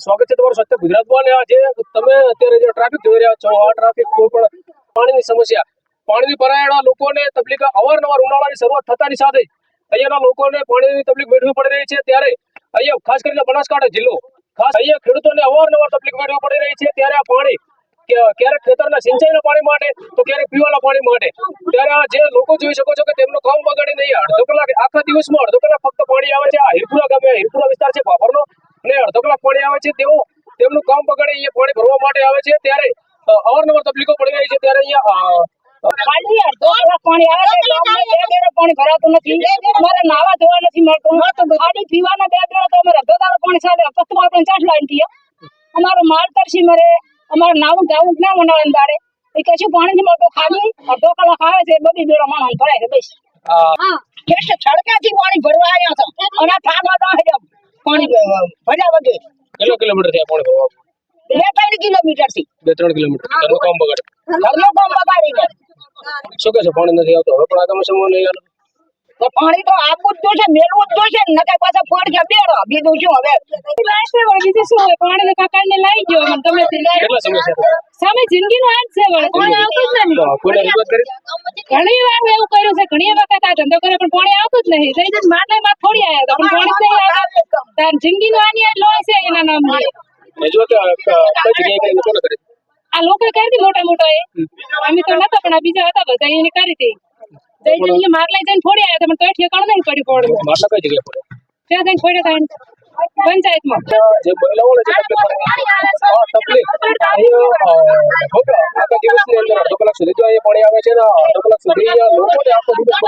સ્વાગત છે તમારું સત્ય ગુજરાતમાં અને આજે તમે અત્યારે જે ટ્રાફિક જોઈ રહ્યા છો, આ ટ્રાફિક કોઈ પણ પાણીની સમસ્યા. પાણીની ભરાયેલા લોકોને તકલીફ અવારનવાર ઉનાળાની શરૂઆત થતાની સાથે અહીંયાના લોકોને પાણીની તકલીફ વેઠવી પડી રહી છે. ત્યારે અહીંયા ખાસ કરીને બનાસકાંઠા જિલ્લો, ખાસ અહીંયા ખેડૂતોને અવારનવાર તકલીફ વેઠવી પડી રહી છે. ત્યારે આ પાણી ક્યારેક ખેતરના સિંચાઈના પાણી માટે, તો ક્યારેક પીવાના પાણી માટે. ત્યારે આ જે લોકો જોઈ શકો છો કે તેમનું કામ બગાડી નહીં અડધો કલાક, આખા દિવસમાં અડધો કલાક ફક્ત પાણી આવે છે. આ હિરપુરા ગામે, હિરપુરા વિસ્તાર છે, ભાભરનો. અને અડધો કલાક પાણી આવે છે તેઓ તેમનું કામ બગાડે અહીંયા પાણી ભરવા માટે આવે છે ત્યારે અવારનવાર તકલીફો પડી રહી છે ત્યારે અહીંયા અ, ખાલી અડધો કલાક પાણી આવે છે ગામમાં બે બેડે પાણી ભરાતું નથી. અમારે નાવા ધોવા નથી મળતું. ખાલી પીવાના બે બેડે તો અમે અડધો દાડો પાણી ચાલે કસ્તુમાં આપણે ચાટ લાઈન અમારો માલ તરસી મરે અમારે નાવું જાવું ના મનાવે દાડે. એ કશું પાણી નથી મળતું? ખાલી અડધો કલાક આવે છે બધી બેડો માણસ ભરાય છે બસ. હા. છડકાથી પાણી ભરવા આવ્યા હતા. અને તો પાણી ભર્યા વગર કેટલા કિલોમીટર થયા પાણી ભરવા બે ત્રણ કિલોમીટરથી બે ત્રણ કિલોમીટર. ઘરનું કામ બગાડે. ઘરનો કામ બગાડી શું કહે છે પાણી નથી આવતું? હવે પણ આગામી સમયમાં નહીં આવે તો પાણી તો આપવું જ જોશે મેળવું જ જોશે ને નકર પાછા ફોડ છે બેડો? બીજું શું હવે? બીજું શું હોય? પાણી કાકા ને લાવી ગયો મને તમે સામે જિંદગી નો આજ છે વળી કોણ આવતું જ નથી. ઘણી વાર એવું કર્યું છે ઘણી વખત આ ધંધો કર્યો પણ પાણી આવતું જ નહીં જઈ જઈને માટલે માં થોડી આવ્યા પણ પાણી નહીં આવતા તાર જિંદગી નો આની લોહી છે એના નામ જો તો આ લોકો કરી? દી મોટા મોટા એ. અમે તો નતા પણ આ બીજા હતા બધા એને કરી દી જઈ જઈને માર લઈ જઈને થોડી આવ્યા તમે કઈ ઠેકાણું નહીં પડી પડવું માટલા કઈ જગ્યાએ પડે ત્યાં જઈને છોડ્યા પંચાયતમાં. જે મહિલાઓને જે તકલીફ પડે આ તકલીફ. આખા દિવસની અંદર અડધો કલાક સુધી તો અહીંયા પાણી આવે છે ને અડધો કલાક સુધી લોકોને આખો દિવસ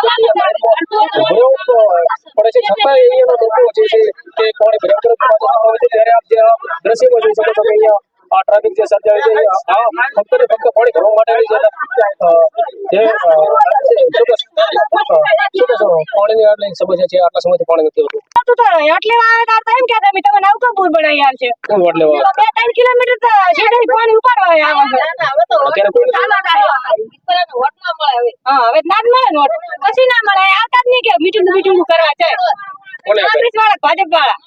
પડે છે. છતાં અહીંયા લોકો જે છે આ દ્રશ્યમાં જોઈ શકો છો કે અહીંયા ટ્રાફિક જે સર્જાય છે આ ફક્ત ને ફક્ત પાણી ભરવા માટેની છે. જે પાણીની આટલી સમસ્યા છે આટલા સમયથી પાણી નથી આવતું. એટલે આવે એમ કહેતા અમે તમને આવતો પૂર બનાવી લેવા બે ત્રણ કિલોમીટર છેડે પાણી ઉપાડવા આવે છે અત્યારે કોઈ હા હવે ના જ મળે નોટ પછી ના મળે. આવતા જ નહીં કે મીઠું મીઠું કરવા આપે? કોંગ્રેસ વાળા ભાજપ વાળા.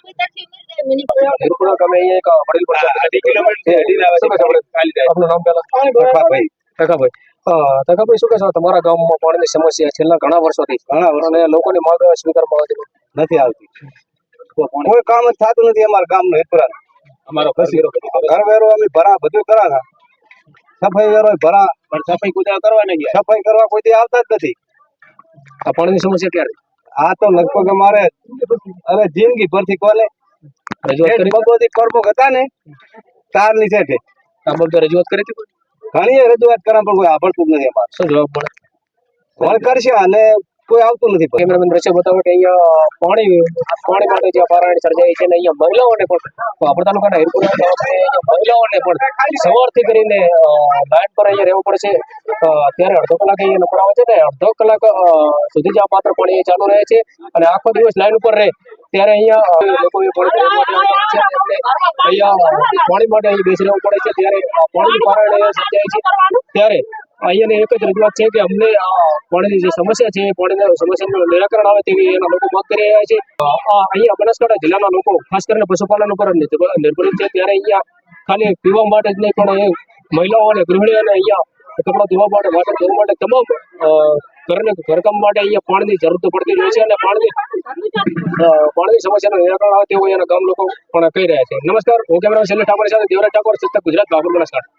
હિરપુરા ગામે અહીંયા એક વડીલ પણ અઢી કિલોમીટર અઢી આવે છે. આપનું નામ પહેલા. તકાભાઈ. તકાભાઈ અ, શું કહેશો? તમારા ગામમાં પાણીની સમસ્યા છેલ્લા ઘણા વર્ષોથી. ઘણા વર્ષ લોકોની માંગ સ્વીકારવામાં આવતી નથી. આવતી. કોઈ કામ જ થતું નથી અમારા ગામનું હેતુરા અમારો ઘર વેરો અમે ભરા બધું કરા સફાઈ વેરો ભરા. પણ સફાઈ કુદરા કરવા નહીં. સફાઈ કરવા કોઈ આવતા જ નથી. આ પાણીની સમસ્યા ક્યારે? આ તો લગભગ અમારે અરે જિંદગી ભરથી કોલે. રજૂઆત કરી? ભગવતી પ્રમુખ હતા ને તારની છે આ બાબતે રજૂઆત કરી હતી? ઘણી રજૂઆત કરવા પણ કોઈ આવડતું જ નથી અમારે. શું જવાબ મળે? કોણ કરશે અને કોઈ આવતું નથી. કેમેરામેન દ્રશ્ય બતાવે કે અહીંયા પાણી પાણી માટે જે પારાયણ સર્જાય છે ને અહીંયા મહિલાઓને પણ આપણા તાલુકાના હિરપુરા અહીંયા મહિલાઓને પણ સવારથી કરીને અ, પર અહીંયા રહેવું પડે છે અ, ત્યારે અડધો કલાક અહીંયા નંબર છે ને અડધો કલાક સુધી જ આ પાત્ર પાણી અહીંયા ચાલુ રહે છે અને આખો દિવસ લાઈન ઉપર રહે. ત્યારે અહીંયા અને અહીંયા પાણી માટે અહીં બેસી રહેવું પડે છે. ત્યારે પાણી પારાયણ સર્જાય છે. ત્યારે અહીંયાની એક જ રજૂઆત છે કે અમને પાણીની જે સમસ્યા છે, એ પાણીના સમસ્યાનું નિરાકરણ આવે તેવી એના લોકો માંગ કરી રહ્યા છે. અહીંયા બનાસકાંઠા જિલ્લાના લોકો, ખાસ કરીને પશુપાલન ઉપર નિર્ભર છે. ત્યારે અહીંયા ખાલી પીવા માટે જ નહીં, પણ મહિલાઓ અને ગૃહિણીઓને અહીંયા કપડાં ધોવા માટે, વાસણ ધોવા માટે તમામ ઘરને, ઘરકામ માટે અહીંયા પાણીની જરૂર તો પડતી રહે છે અને પાણીની પાણીની સમસ્યાનું નિરાકરણ આવે તેવું અહીંયાના ગામ લોકો પણ કહી રહ્યા છે. નમસ્કાર, હું કેમેરા છેલ્લે ઠાકોર સાથે દેવરાજ ઠાકોર, સત્તા ગુજરાત બાબર બનાસકાંઠા.